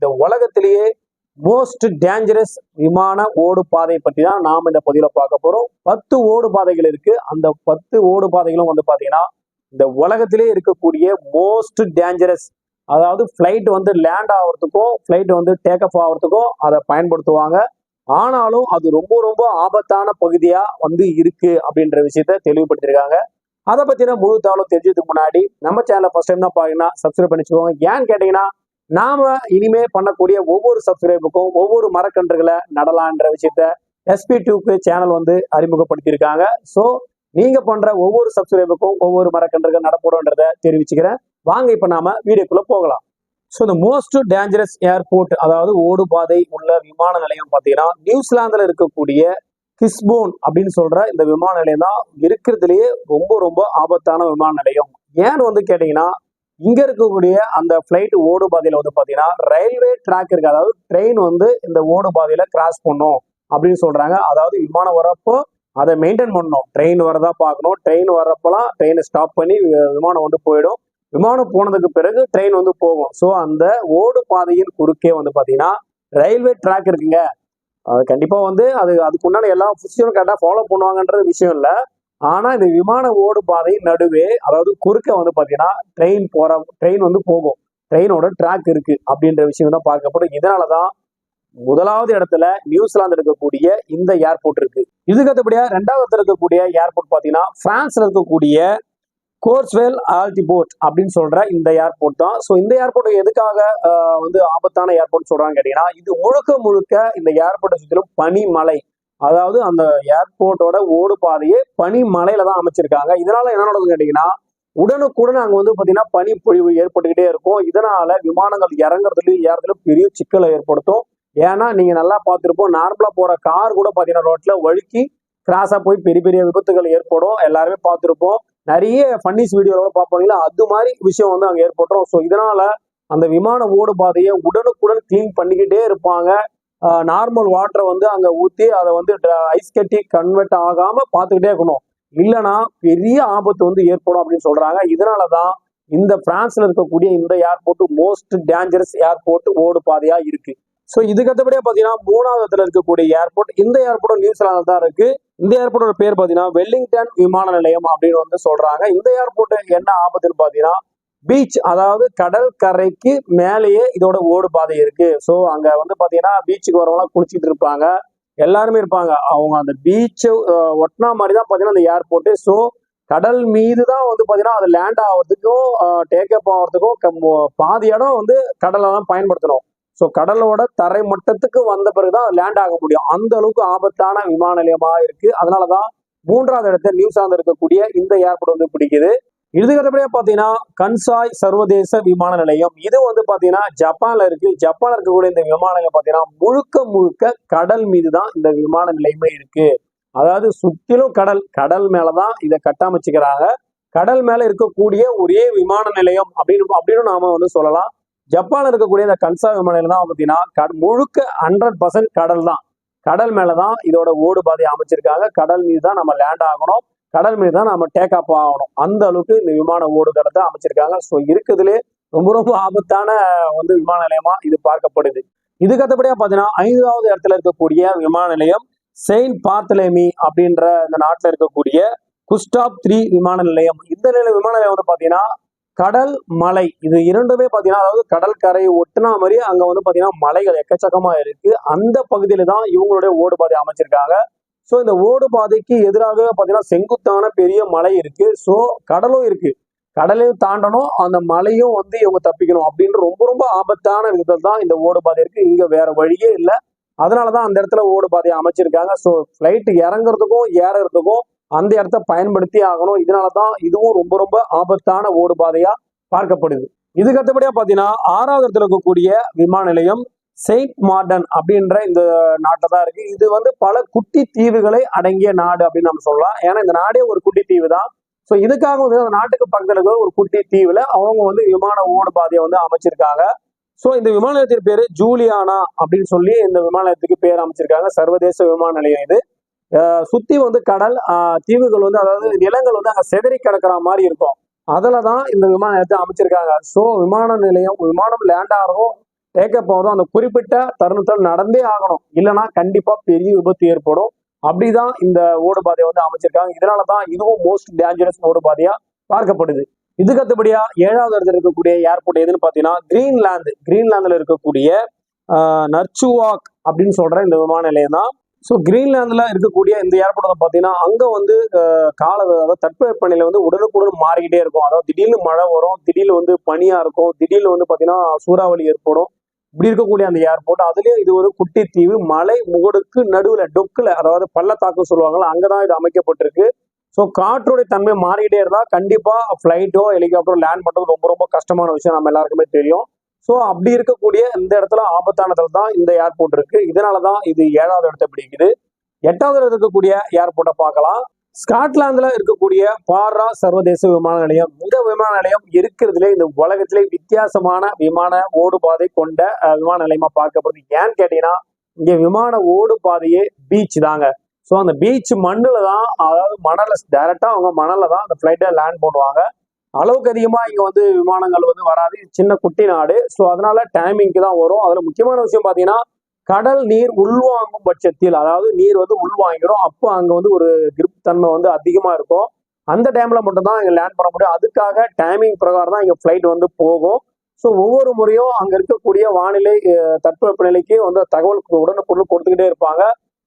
இந்த உலகத்திலேயே most dangerous விமான ஓடு பாதை பற்றி தான் நாம் இந்த பதிவில் பார்க்க போகிறோம் பத்து ஓடு பாதைகள் இருக்கு. அந்த பத்து ஓடு பாதைகளும் வந்து பார்த்தீங்கன்னா இந்த உலகத்திலே இருக்கக்கூடிய மோஸ்ட் டேஞ்சரஸ் அதாவது ஃப்ளைட் வந்து லேண்ட் ஆகிறதுக்கும் ஃப்ளைட் வந்து டேக் ஆஃப் ஆகிறதுக்கும் அதை பயன்படுத்துவாங்க. ஆனாலும் அது ரொம்ப ரொம்ப ஆபத்தான பகுதியாக வந்து இருக்கு அப்படின்ற விஷயத்த தெளிவுபடுத்திருக்காங்க அதை பற்றின முழு தகவலும் தெரிஞ்சதுக்கு முன்னாடி நம்ம சேனலை ஃபர்ஸ்ட் டைம் தான் பார்த்தீங்கன்னா சப்ஸ்கிரைப் பண்ணிச்சுக்கோங்க ஏன்னு கேட்டிங்கன்னா நாம இனிமே பண்ணக்கூடிய ஒவ்வொரு சப்ஸ்கிரைபுக்கும் ஒவ்வொரு மரக்கன்றுகளை நடலான்ற விஷயத்த எஸ்பி டூக்கு சேனல் வந்து அறிமுகப்படுத்தியிருக்காங்க. ஸோ நீங்க பண்ற ஒவ்வொரு சப்ஸ்கிரைபுக்கும் ஒவ்வொரு மரக்கன்றுகள் நடப்போன்றத தெரிவிச்சுக்கிறேன். வாங்க இப்ப நாம வீடியோக்குள்ள போகலாம். ஸோ இந்த மோஸ்ட் டேஞ்சரஸ் ஏர்போர்ட் அதாவது ஓடுபாதை உள்ள விமான நிலையம் பார்த்தீங்கன்னா நியூசிலாந்துல இருக்கக்கூடிய கிஸ்போன் அப்படின்னு சொல்ற இந்த விமான நிலையம் தான் இருக்கிறதுலயே ரொம்ப ரொம்ப ஆபத்தான விமான நிலையம். ஏன்னு வந்து கேட்டீங்கன்னா இங்க இருக்கக்கூடிய அந்த ஃபிளைட் ஓடு பாதையில வந்து பாத்தீங்கன்னா ரயில்வே ட்ராக் இருக்கு. அதாவது ட்ரெயின் வந்து இந்த ஓடு பாதையில கிராஸ் பண்ணும் அப்படின்னு சொல்றாங்க. அதாவது விமானம் வரப்போ அதை மெயின்டைன் பண்ணணும். ட்ரெயின் வரதா பார்க்கணும். ட்ரெயின் வர்றப்பெல்லாம் ட்ரெயினை ஸ்டாப் பண்ணி விமானம் வந்து போயிடும். விமானம் போனதுக்கு பிறகு ட்ரெயின் வந்து போகும். ஸோ அந்த ஓடு பாதையின் குறுக்கே வந்து பாத்தீங்கன்னா ரயில்வே ட்ராக் இருக்குங்க. கண்டிப்பாக கண்டிப்பா வந்து அது அதுக்குண்டான எல்லா ப்ரொசீஜரும் கரெக்டாக ஃபாலோ பண்ணுவாங்கன்றது விஷயம் இல்லை. ஆனா இந்த விமான ஓடு பாதை நடுவே அதாவது குறுக்க வந்து பாத்தீங்கன்னா ட்ரெயின் போற ட்ரெயின் வந்து போகும். ட்ரெயினோட ட்ராக் இருக்கு அப்படின்ற விஷயம் தான் பார்க்கப்படும் இதனாலதான் முதலாவது இடத்துல நியூசிலாந்து இருக்கக்கூடிய இந்த ஏர்போர்ட் இருக்கு. இதுக்கு அடுத்தபடியா ரெண்டாவது இடத்துல இருக்கக்கூடிய ஏர்போர்ட் பாத்தீங்கன்னா பிரான்ஸ்ல இருக்கக்கூடிய கோர்ஸ்வேல் ஆல்டிபோர்ட் அப்படின்னு சொல்ற இந்த ஏர்போர்ட் தான். ஸோ இந்த ஏர்போர்ட் எதுக்காக வந்து ஆபத்தான ஏர்போர்ட் சொல்றாங்க கேட்டீங்கன்னா இது முழுக்க முழுக்க இந்த ஏர்போர்ட்டை சுற்றிலும் பனிமலை. அதாவது அந்த ஏர்போர்ட்டோட ஓடு பாதையே பனிமலையில தான் அமைச்சிருக்காங்க. இதனால என்ன நடக்குதுன்னு கேட்டீங்கன்னா உடனுக்குடன் அங்க வந்து பாத்தீங்கன்னா பனி பொழிவு ஏற்பட்டுக்கிட்டே இருக்கும். இதனால விமானங்கள் இறங்குறதுலயும் ஏறதுலயும் பெரிய சிக்கலை ஏற்படுத்தும். ஏன்னா நீங்க நல்லா பார்த்துருப்போம் நார்மலா போற கார் கூட பாத்தீங்கன்னா ரோட்ல வழுக்கி கிராஸா போய் பெரிய பெரிய விபத்துகள் ஏற்படும். எல்லாருமே பார்த்துருப்போம். நிறைய ஃபன்னிஸ் வீடியோல பார்ப்பாங்களா அது மாதிரி விஷயம் வந்து அங்கே ஏற்பட்டுரும். ஸோ இதனால அந்த விமான ஓடு பாதையை உடனுக்குடன் க்ளீன் பண்ணிக்கிட்டே இருப்பாங்க. நார்மல் வாட்டரை வந்து அங்கே ஊற்றி அதை வந்து ஐஸ் கட்டி கன்வெர்ட் ஆகாமல் பார்த்துக்கிட்டே இருக்கணும். இல்லைன்னா பெரிய ஆபத்து வந்து ஏற்படும் அப்படின்னு சொல்கிறாங்க இதனால தான் இந்த பிரான்ஸில் இருக்கக்கூடிய இந்த ஏர்போர்ட் மோஸ்ட் டேஞ்சரஸ் ஏர்போர்ட் ஓடு பாதையாக இருக்கு. ஸோ இதுக்கு பார்த்தீங்கன்னா பாத்தீங்கன்னா மூணாவது இடத்துல இருக்கக்கூடிய ஏர்போர்ட் இந்த ஏர்போர்ட் நியூசிலாந்து தான் இருக்கு. இந்த ஏர்போர்ட்டோட பேர் பார்த்தீங்கன்னா வெல்லிங்டன் விமான நிலையம் அப்படின்னு வந்து சொல்றாங்க. இந்த ஏர்போர்ட் என்ன ஆபத்துன்னு பார்த்தீங்கன்னா பீச் அதாவது கடல் கரைக்கு மேலேயே இதோட ஓடு பாதை இருக்கு. ஸோ அங்க வந்து பாத்தீங்கன்னா பீச்சுக்கு வரவங்களாம் குளிச்சுட்டு இருப்பாங்க. எல்லாருமே இருப்பாங்க. அவங்க அந்த பீச்சை ஒட்டினா மாதிரி தான் பாத்தீங்கன்னா அந்த ஏர்போர்ட்டு ஸோ கடல் மீது தான் வந்து பாத்தீங்கன்னா அது லேண்ட் ஆகிறதுக்கும் டேக் அப் ஆகிறதுக்கும் பாதி இடம் வந்து கடலை தான் பயன்படுத்தணும். ஸோ கடலோட தரை மட்டத்துக்கு வந்த பிறகுதான் லேண்ட் ஆக முடியும். அந்த அளவுக்கு ஆபத்தான விமான நிலையமா இருக்கு. அதனாலதான் மூன்றாவது இடத்துல நியூசிலாந்து இருக்கக்கூடிய இந்த ஏர்போர்ட் வந்து பிடிக்குது. இதுக்கடுத்தபடியா பாத்தீங்கன்னா கன்சாய் சர்வதேச விமான நிலையம். இது வந்து பாத்தீங்கன்னா ஜப்பான்ல இருக்கு. ஜப்பான்ல இருக்கக்கூடிய இந்த விமான நிலையம் பாத்தீங்கன்னா முழுக்க முழுக்க கடல் மீது தான் இந்த விமான நிலையமே இருக்கு. அதாவது சுத்திலும் கடல் கடல் மேலதான் இதை கட்டமைச்சுக்கிறாங்க. கடல் மேல இருக்கக்கூடிய ஒரே விமான நிலையம் அப்படின்னு அப்படின்னு நாம வந்து சொல்லலாம். ஜப்பான்ல இருக்கக்கூடிய இந்த கன்சா விமான நிலையம் தான் பாத்தீங்கன்னா முழுக்க ஹண்ட்ரட் பர்சன்ட் கடல் தான் கடல் மேலதான் இதோட ஓடு பாதை அமைச்சிருக்காங்க. கடல் மீது தான் நம்ம லேண்ட் ஆகணும். கடல் மீது தான் நம்ம டேக் ஆஃப் ஆகணும். அந்த அளவுக்கு இந்த விமான ஓடுதளத்தை அமைச்சிருக்காங்க. ஸோ இருக்கிறதுலே ரொம்ப ரொம்ப ஆபத்தான வந்து விமான நிலையமா இது பார்க்கப்படுது. இதுக்கு அடுத்தபடியா பார்த்தீங்கன்னா ஐந்தாவது இடத்துல இருக்கக்கூடிய விமான நிலையம் செயின்ட் பார்த்தலேமி அப்படின்ற இந்த நாட்டில் இருக்கக்கூடிய குஸ்டாப் த்ரீ விமான நிலையம். இந்த நிலைய விமான நிலையம் வந்து பார்த்தீங்கன்னா கடல் மலை. இது இரண்டுமே பார்த்தீங்கன்னா அதாவது கடல் கரையை ஒட்டுனா மாதிரி அங்கே வந்து பார்த்தீங்கன்னா மலைகள் எக்கச்சக்கமாக இருக்கு. அந்த பகுதியில தான் இவங்களுடைய ஓடுபாதை அமைச்சிருக்காங்க. ஸோ இந்த ஓடு பாதைக்கு எதிராக பார்த்தீங்கன்னா செங்குத்தான பெரிய மலை இருக்கு. ஸோ கடலும் இருக்கு. கடலையும் தாண்டணும் அந்த மலையும் வந்து இவங்க தப்பிக்கணும் அப்படின்னு ரொம்ப ரொம்ப ஆபத்தான விதத்தில் தான் இந்த ஓடுபாதை இருக்கு. இங்க வேற வழியே இல்லை. அதனால தான் அந்த இடத்துல ஓடுபாதையை அமைச்சிருக்காங்க. ஸோ ஃப்ளைட் இறங்குறதுக்கும் ஏறறதுக்கும் அந்த இடத்த பயன்படுத்தி ஆகணும். இதனால தான் இதுவும் ரொம்ப ரொம்ப ஆபத்தான ஓடுபாதையா பார்க்கப்படுது. இதுக்கு அடுத்தபடியா பாத்தீங்கன்னா ஆறாவது இடத்துல இருக்கக்கூடிய விமான நிலையம் செயின்ட் மார்டன் அப்படின்ற இந்த நாட்டில் தான் இருக்கு. இது வந்து பல குட்டி தீவுகளை அடங்கிய நாடு அப்படின்னு நம்ம சொல்லலாம். ஏன்னா இந்த நாடே ஒரு குட்டி தீவு தான் ஸோ இதுக்காக வந்து அந்த நாட்டுக்கு பக்கத்தில் இருக்கிற ஒரு குட்டி தீவுல அவங்க வந்து விமான ஓடு பாதையை வந்து அமைச்சிருக்காங்க. ஸோ இந்த விமான நிலையத்தின் பேரு ஜூலியானா அப்படின்னு சொல்லி இந்த விமான நிலையத்துக்கு பேர் அமைச்சிருக்காங்க. சர்வதேச விமான நிலையம் இது. சுற்றி சுத்தி வந்து கடல் தீவுகள் வந்து அதாவது நிலங்கள் வந்து அங்கே செதறி கிடக்கிற மாதிரி இருக்கும். அதில் தான் இந்த விமான நிலையத்தை அமைச்சிருக்காங்க. ஸோ விமான நிலையம் விமானம் லேண்ட் ஆகிறதும் டேக்கப் ஆகுதோ. அந்த குறிப்பிட்ட தருணத்தில் நடந்தே ஆகணும். இல்லைன்னா கண்டிப்பா பெரிய விபத்து ஏற்படும். அப்படிதான் இந்த ஓடு பாதையை வந்து அமைச்சிருக்காங்க. இதனால தான் இதுவும் மோஸ்ட் டேஞ்சரஸ் ஓடு பாதையா பார்க்கப்படுது. இதுக்கு அடுத்தபடியா ஏழாவது இடத்துல இருக்கக்கூடிய ஏர்போர்ட் எதுன்னு பார்த்தீங்கன்னா கிரீன்லாந்து கிரீன்லாந்துல இருக்கக்கூடிய நர்ச்சுவாக் அப்படின்னு சொல்ற இந்த விமான நிலையம் தான் ஸோ கிரீன்லாந்துல இருக்கக்கூடிய இந்த ஏர்போர்ட் வந்து பார்த்தீங்கன்னா அங்க வந்து கால அதாவது தட்பவெப்பநிலை வந்து உடனுக்குடன் மாறிக்கிட்டே இருக்கும். அதாவது திடீர்னு மழை வரும் திடீர்னு வந்து பனியா இருக்கும் திடீர்னு வந்து பார்த்தீங்கன்னா சூறாவளி ஏற்படும். இப்படி இருக்கக்கூடிய அந்த ஏர்போர்ட் அதுலயும் இது ஒரு குட்டி தீவு மலை முகடுக்கு நடுவுல டொக்குல அதாவது பள்ளத்தாக்கு சொல்லுவாங்கல்ல அங்கதான் இது அமைக்கப்பட்டிருக்கு. ஸோ காற்றுடைய தன்மை மாறிக்கிட்டே இருந்தா கண்டிப்பா ஃபிளைட்டோ ஹெலிகாப்டரோ லேண்ட் பண்றது ரொம்ப ரொம்ப கஷ்டமான விஷயம் நம்ம எல்லாருக்குமே தெரியும். ஸோ அப்படி இருக்கக்கூடிய இந்த இடத்துல ஆபத்தான இடத்துல தான் இந்த ஏர்போர்ட் இருக்கு. இதனால தான் இது ஏழாவது இடத்தை பிடிக்குது. எட்டாவது இடத்துல இருக்கக்கூடிய ஏர்போர்ட்டை பார்க்கலாம். ஸ்காட்லாந்துல இருக்கக்கூடிய பாரா சர்வதேச விமான நிலையம். இந்த விமான நிலையம் இருக்கிறதுலே இந்த உலகத்திலே வித்தியாசமான விமான ஓடுபாதை கொண்ட விமான நிலையமா பார்க்கப்படுது. ஏன்னு கேட்டீங்கன்னா இங்க விமான ஓடு பாதையே பீச் தாங்க. ஸோ அந்த பீச் மண்ணில் தான் அதாவது மணல டைரக்டா அவங்க மணலில் தான் அந்த ஃபிளைட்டை லேண்ட் பண்ணுவாங்க. அளவுக்கு அதிகமா இங்க வந்து விமானங்கள் வந்து வராது. சின்ன குட்டி நாடு. ஸோ அதனால டைமிங்க்கு தான் வரும். அதுல முக்கியமான விஷயம் பாத்தீங்கன்னா கடல் நீர் உள்வாங்கும் பட்சத்தில் அதாவது நீர் வந்து உள்வாங்கிடும் அப்போ அங்கே வந்து ஒரு கிரிப் தன்மை வந்து அதிகமாக இருக்கும். அந்த டைமில் மட்டும்தான் இங்கே லேண்ட் பண்ண முடியும். அதுக்காக டைமிங் பிரகாரம் தான் இங்கே ஃப்ளைட் வந்து போகும். ஸோ ஒவ்வொரு முறையும் அங்கே இருக்கக்கூடிய வானிலை அஹ், தட்பவெப்பநிலைக்கு வந்து தகவல் உடனுக்குடன் கொடுத்துக்கிட்டே இருப்பாங்க.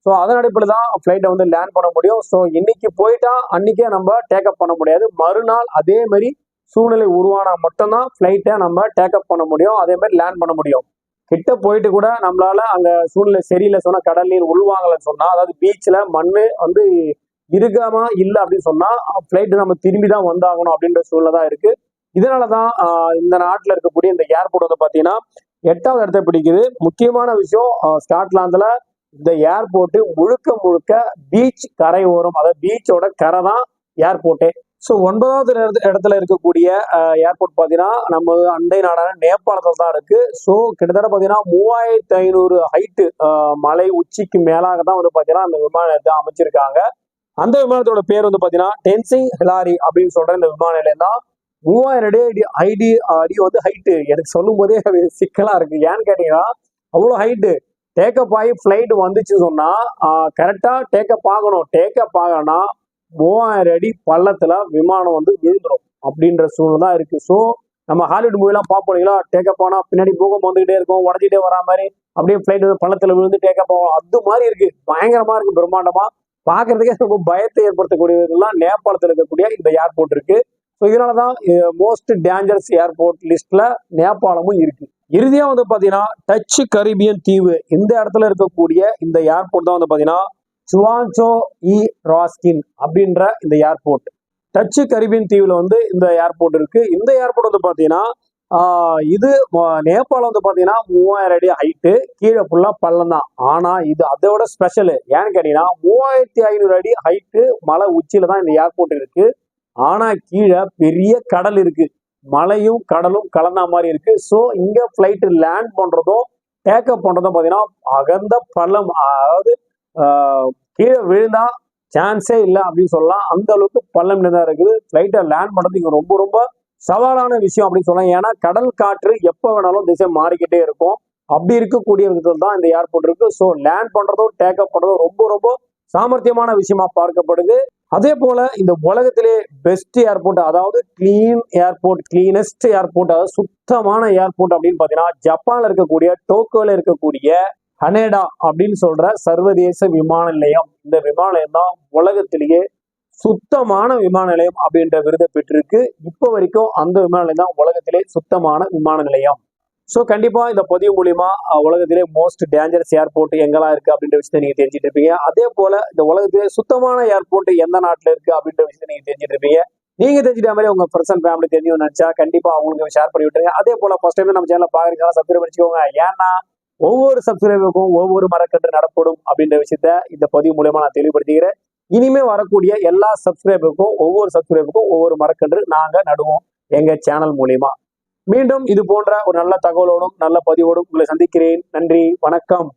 ஸோ அதன் அடிப்படையில் தான் ஃப்ளைட்டை வந்து லேண்ட் பண்ண முடியும். ஸோ இன்னைக்கு போயிட்டா அன்னைக்கே நம்ம டேக்கப் பண்ண முடியாது. மறுநாள் அதே மாதிரி சூழ்நிலை உருவானா மட்டும்தான் ஃப்ளைட்டை நம்ம டேக்கப் பண்ண முடியும். அதே மாதிரி லேண்ட் பண்ண முடியும். கிட்ட போயிட்டு கூட நம்மளால அங்க சூழ்நிலை சரியில்லை சொன்னா கடல் நீர் உள்வாங்கலன்னு சொன்னா அதாவது பீச்ல மண்ணு வந்து இருக்காம இல்லை அப்படின்னு சொன்னா ஃப்ளைட் நம்ம திரும்பி தான் வந்தாகணும் அப்படின்ற சூழ்நிலை தான் இருக்கு. இதனால தான் இந்த நாட்டில் இருக்கக்கூடிய இந்த ஏர்போர்ட் வந்து பாத்தீங்கன்னா எட்டாவது இடத்தை பிடிக்குது. முக்கியமான விஷயம் ஸ்காட்லாந்துல இந்த ஏர்போர்ட் முழுக்க முழுக்க பீச் கரை ஓரம் அதாவது பீச்சோட கரை தான் ஏர்போர்ட்டே ஸோ ஒன்பதாவது இடத்துல இருக்கக்கூடிய ஏர்போர்ட் பார்த்தீங்கன்னா நம்ம அண்டை நாடான நேபாளத்தில் தான் இருக்கு. ஸோ கிட்டத்தட்ட பார்த்தீங்கன்னா மூவாயிரத்தி ஐநூறு ஹைட்டு மலை உச்சிக்கு மேலாக தான் வந்து பார்த்தீங்கன்னா அந்த விமானத்தை அமைச்சிருக்காங்க. அந்த விமானத்தோட பேர் வந்து பார்த்தீங்கன்னா டென்சிங் ஹிலாரி அப்படின்னு சொல்ற இந்த விமான நிலையம் தான். மூவாயிரம் அடி அடி ஐடி அடி வந்து ஹைட்டு எனக்கு சொல்லும் போதே அது சிக்கலா இருக்கு. ஏன்னு கேட்டீங்கன்னா அவ்வளோ ஹைட்டு டேக்கப் ஆகி ஃப்ளைட் வந்துச்சு சொன்னா கரெக்டா டேக்கப் ஆகணும். டேக்கப் ஆகணும்னா மூவாயிரம் அடி பள்ளத்துல விமானம் வந்து விழுந்துடும் அப்படின்ற சூழ்நிலை தான் இருக்கு. ஸோ நம்ம ஹாலிவுட் மூவிலாம் பார்ப்போம் இல்லைங்களா? டேக்கப் ஆனால் பின்னாடி பூகம் வந்துகிட்டே இருக்கும் உடஞ்சிட்டே வரா மாதிரி அப்படியே ஃப்ளைட் வந்து பள்ளத்தில் விழுந்து டேக்கப் ஆகும். அது மாதிரி இருக்கு. பயங்கரமா இருக்கு பிரம்மாண்டமா. பார்க்கறதுக்கே ரொம்ப பயத்தை ஏற்படுத்தக்கூடியதுலாம் நேபாளத்தில் இருக்கக்கூடிய இந்த ஏர்போர்ட் இருக்கு. ஸோ இதனால தான் மோஸ்ட் டேஞ்சரஸ் ஏர்போர்ட் லிஸ்ட்ல நேபாளமும் இருக்கு. இறுதியாக வந்து பார்த்தீங்கன்னா டச் கரீபியன் தீவு இந்த இடத்துல இருக்கக்கூடிய இந்த ஏர்போர்ட் தான் வந்து பார்த்தீங்கன்னா சுவான்சோ இ ராஸ்கின் அப்படின்ற இந்த ஏர்போர்ட். டச்சு கரிபியன் தீவில் வந்து இந்த ஏர்போர்ட் இருக்கு. இந்த ஏர்போர்ட் வந்து பார்த்தீங்கன்னா இது நேபாளம் வந்து பார்த்தீங்கன்னா மூவாயிரம் அடி ஹைட்டு கீழே ஃபுல்லாக பள்ளம் தான். ஆனால் இது அதை விட ஏன்னு கேட்டீங்கன்னா மூவாயிரத்தி ஐநூறு அடி ஹைட்டு மலை உச்சியில தான் இந்த ஏர்போர்ட் இருக்கு. ஆனால் கீழே பெரிய கடல் இருக்கு. மலையும் கடலும் கலந்த மாதிரி இருக்கு. ஸோ இங்கே ஃப்ளைட்டு லேண்ட் பண்ணுறதும் டேக்கப் பண்ணுறதும் பார்த்தீங்கன்னா அகந்த பள்ளம் அதாவது கீழே விழுந்தா சான்ஸே இல்லை அப்படின்னு சொல்லலாம். அந்த அளவுக்கு பள்ளம் தான் இருக்குது. ஃப்ளைட்டை லேண்ட் பண்ணுறது இங்கே ரொம்ப ரொம்ப சவாலான விஷயம் அப்படின்னு சொல்லலாம். ஏன்னா கடல் காற்று எப்போ வேணாலும் திசை மாறிக்கிட்டே இருக்கும். அப்படி இருக்கக்கூடிய விதத்தில் தான் இந்த ஏர்போர்ட் இருக்கு. ஸோ லேண்ட் பண்றதும் டேக்அப் பண்ணுறதும் ரொம்ப ரொம்ப சாமர்த்தியமான விஷயமா பார்க்கப்படுது. அதே போல இந்த உலகத்திலே பெஸ்ட் ஏர்போர்ட் அதாவது கிளீன் ஏர்போர்ட் கிளீனஸ்ட் ஏர்போர்ட் அதாவது சுத்தமான ஏர்போர்ட் அப்படின்னு பார்த்தீங்கன்னா ஜப்பான்ல இருக்கக்கூடிய டோக்கியோல இருக்கக்கூடிய ஹனேடா அப்படின்னு சொல்ற சர்வதேச விமான நிலையம். இந்த விமான நிலையம் தான் உலகத்திலேயே சுத்தமான விமான நிலையம் அப்படின்ற விருதை பெற்றிருக்கு. இப்போ வரைக்கும் அந்த விமான நிலையம் தான் உலகத்திலே சுத்தமான விமான நிலையம். ஸோ கண்டிப்பா இந்த பதிவு மூலியமா உலகத்திலே மோஸ்ட் டேஞ்சரஸ் ஏர்போர்ட் எங்கெல்லாம் இருக்கு அப்படின்ற விஷயத்தை நீங்க தெரிஞ்சுட்டு இருப்பீங்க. அதே போல இந்த உலகத்திலே சுத்தமான ஏர்போர்ட் எந்த நாட்டுல இருக்கு அப்படின்ற விஷயத்தை நீங்க தெரிஞ்சுட்டு இருப்பீங்க. நீங்க தெரிஞ்சுட்ட மாதிரி உங்க ஃப்ரெண்ட்ஸ் அண்ட் ஃபேமிலி தெரிஞ்சு நினைச்சா கண்டிப்பா அவங்களுக்கு ஷேர் பண்ணி விட்டுருங்க. அதே போல ஃபர்ஸ்ட் டைம் நம்ம சேனல் பாக்குறீங்க சப்ஸ்கிரைப் பண்ணிக்கோங்க. ஏன்னா ஒவ்வொரு சப்ஸ்கிரைபருக்கும் ஒவ்வொரு மரக்கன்று நடப்படும் அப்படின்ற விஷயத்த இந்த பதிவு மூலியமா நான் தெளிவுபடுத்திக்கிறேன். இனிமே வரக்கூடிய எல்லா சப்ஸ்கிரைபருக்கும் ஒவ்வொரு சப்ஸ்கிரைபருக்கும் ஒவ்வொரு மரக்கன்று நாங்க நடுவோம் எங்க சேனல் மூலியமா. மீண்டும் இது போன்ற ஒரு நல்ல தகவலோடும் நல்ல பதிவோடும் உங்களை சந்திக்கிறேன். நன்றி வணக்கம்.